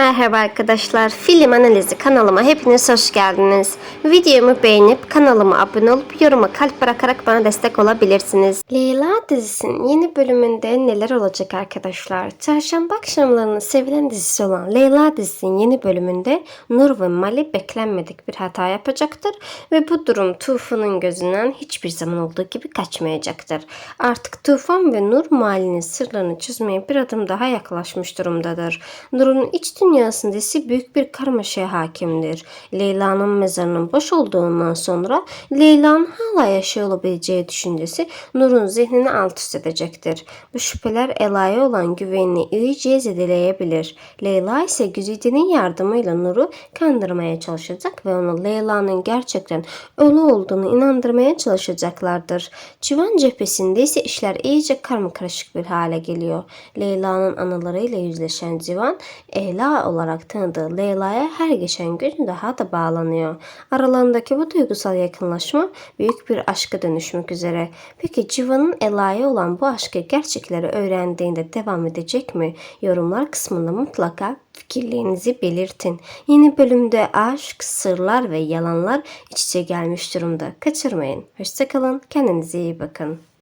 Merhaba arkadaşlar, film analizi kanalıma hepiniz hoş geldiniz. Videomu beğenip kanalıma abone olup yoruma kalp bırakarak bana destek olabilirsiniz. Leyla dizisinin yeni bölümünde neler olacak arkadaşlar? Çarşamba akşamlarının sevilen dizisi olan Leyla dizisinin yeni bölümünde Nur ve Mali beklenmedik bir hata yapacaktır ve bu durum Tufan'ın gözünden hiçbir zaman olduğu gibi kaçmayacaktır. Artık Tufan ve Nur Mali'nin sırlarını çözmeye bir adım daha yaklaşmış durumdadır. Nur'un iç dünyasında ise büyük bir karmaşaya hakimdir. Leyla'nın mezarının boş olduğundan sonra Leyla'nın hala yaşıyor olabileceği düşüncesi Nur'un zihnini alt üst edecektir. Bu şüpheler Ela'ya olan güvenini iyice zedeleyebilir. Leyla ise Güzide'nin yardımıyla Nur'u kandırmaya çalışacak ve onu Leyla'nın gerçekten ölü olduğunu inandırmaya çalışacaklardır. Civan cephesinde ise işler iyice karmakarışık bir hale geliyor. Leyla'nın anılarıyla yüzleşen Civan, Ela olarak tanıdığı Leyla'ya her geçen gün daha da bağlanıyor. Aralarındaki bu duygusal yakınlaşma büyük bir aşka dönüşmek üzere. Peki Civan'ın Ela'ya olan bu aşkı gerçekleri öğrendiğinde devam edecek mi? Yorumlar kısmında mutlaka fikirlerinizi belirtin. Yeni bölümde aşk, sırlar ve yalanlar iç içe gelmiş durumda. Kaçırmayın. Hoşçakalın. Kendinize iyi bakın.